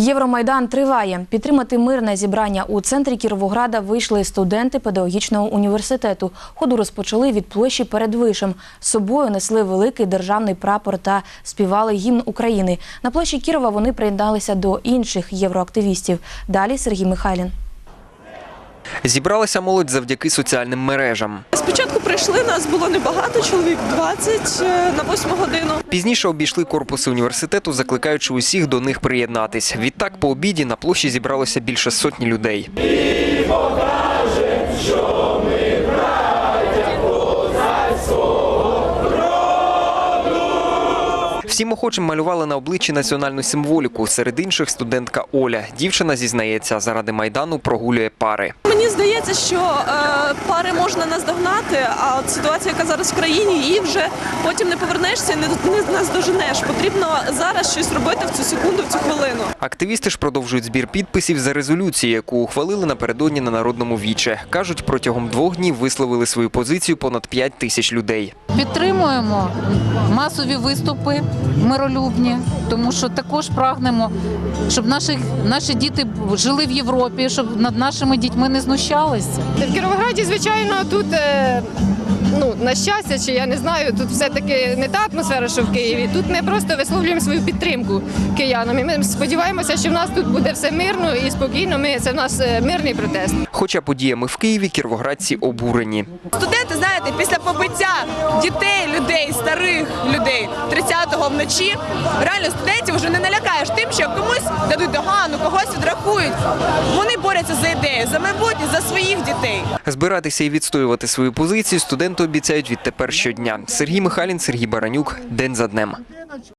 Євромайдан триває. Підтримати мирне зібрання у центрі Кіровограда вийшли студенти педагогічного університету. Ходу розпочали від площі перед вишем. З собою несли великий державний прапор та співали гімн України. На площі Кірова вони приєдналися до інших євроактивістів. Далі Сергій Михайлін. Зібралася молодь завдяки соціальним мережам. Спочатку прийшли, нас було небагато, чоловік 20 е, на 8 годину. Пізніше обійшли корпуси університету, закликаючи усіх до них приєднатись. Відтак по обіді на площі зібралося більше сотні людей. Всім охочим малювали на обличчі національну символіку. Серед інших студентка Оля. Дівчина зізнається, заради майдану прогулює пари. Мені здається, що е, пари можна наздогнати, а от ситуація, яка зараз в країні, її вже потім не повернешся, і не, не наздоженеш. Потрібно зараз щось робити в цю секунду, в цю хвилину. Активісти ж продовжують збір підписів за резолюцію, яку ухвалили напередодні на народному віче. кажуть, протягом двох днів висловили свою позицію понад 5 тисяч людей. Підтримуємо масові виступи миролюбні, тому що також прагнемо, щоб наші, наші діти жили в Європі, щоб над нашими дітьми не знущалися. В Кіровограді, звичайно, тут е, ну на щастя, чи я не знаю, тут все-таки не та атмосфера, що в Києві. Тут ми просто висловлюємо свою підтримку киянам. І ми сподіваємося, що в нас тут буде все мирно і спокійно. Ми це в нас е, мирний протест. Хоча подіями в Києві кіровоградці обурені. Студенти, знаєте, після побиття дітей, людей, старих людей 30-го вночі, реально студентів вже не налякаєш тим, що комусь дадуть догану, когось відрахують. Вони борються за ідею, за майбутнє, за своїх дітей. Збиратися і відстоювати свою позицію студенти обіцяють відтепер щодня. Сергій Михайлін, Сергій Баранюк. День за днем.